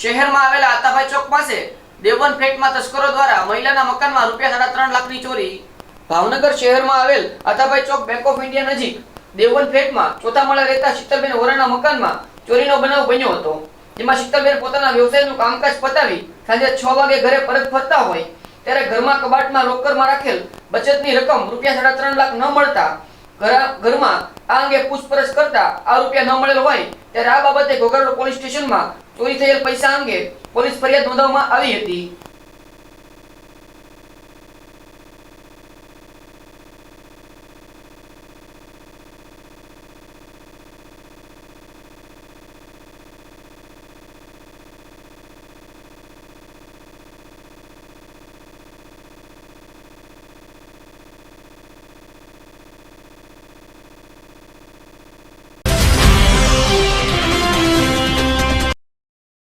શહેરમાં આવેલા આતાભાઈ ચોક પાસે દેવન ફ્લેટમાં તસ્કરો દ્વારા મહિલાના મકાનમાં રૂપિયા સાડા ત્રણ લાખની ચોરી. ભાવનગર શહેરમાં આવેલ Atabhai Chowk Bank of India નજીક દેવન ફ્લેટમાં ચોથા માળે રહેતા શીતલબેન વોરાના મકાનમાં ચોરીનો બનાવ બન્યો હતો. જેમાં શીતલબેન પોતાના વ્યવસાયનું કામકાજ પતાવી સાંજે છ વાગે ઘરે પરત ફરતા હોય ત્યારે ઘરમાં કબાટમાં લોકરમાં રાખેલ બચતની રકમ રૂપિયા સાડા ત્રણ લાખ ન મળતા ઘરા- ઘરમાં આ અંગે પૂછપરછ કરતા આ રૂપિયા ન મળેલ હોય ત્યારે આ બાબતે ઘોઘરડો પોલીસ સ્ટેશનમાં ચોરી થયેલ પૈસા અંગે પોલીસ ફરિયાદ નોંધવામાં આવી હતી.